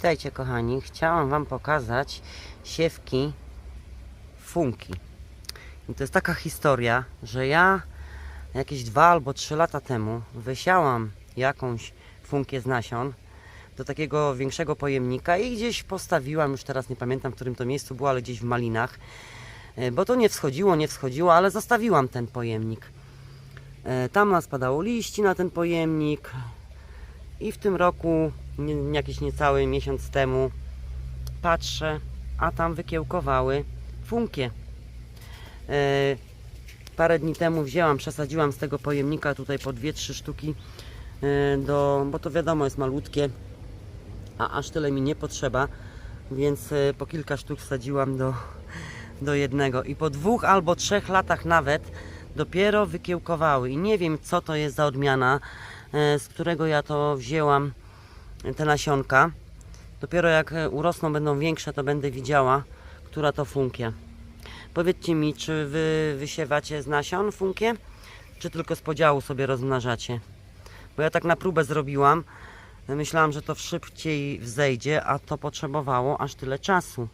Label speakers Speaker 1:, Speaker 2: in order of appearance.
Speaker 1: Witajcie kochani, chciałam Wam pokazać siewki funki. I to jest taka historia, że ja jakieś dwa albo trzy lata temu wysiałam jakąś funkię z nasion do takiego większego pojemnika i gdzieś postawiłam, już teraz nie pamiętam w którym to miejscu było, ale gdzieś w Malinach, E, bo to nie wschodziło, nie wschodziło, ale zostawiłam ten pojemnik. E, Tam nas padało liści na ten pojemnik, i w tym roku, nie, jakiś niecały miesiąc temu, patrzę, a tam wykiełkowały funkie. E, parę dni temu wzięłam, przesadziłam z tego pojemnika tutaj po 2-3 sztuki, e, do, bo to wiadomo jest malutkie, a aż tyle mi nie potrzeba, więc e, po kilka sztuk wsadziłam do, do jednego. I po dwóch albo trzech latach nawet dopiero wykiełkowały. I nie wiem co to jest za odmiana, z którego ja to wzięłam te nasionka. Dopiero jak e, urosną, będą większe, to będę widziała, która to funkia. Powiedzcie mi, czy wy wysiewacie z nasion funkie, czy tylko z podziału sobie rozmnażacie? Bo ja tak na próbę zrobiłam. Myślałam, że to szybciej wzejdzie, a to potrzebowało aż tyle czasu.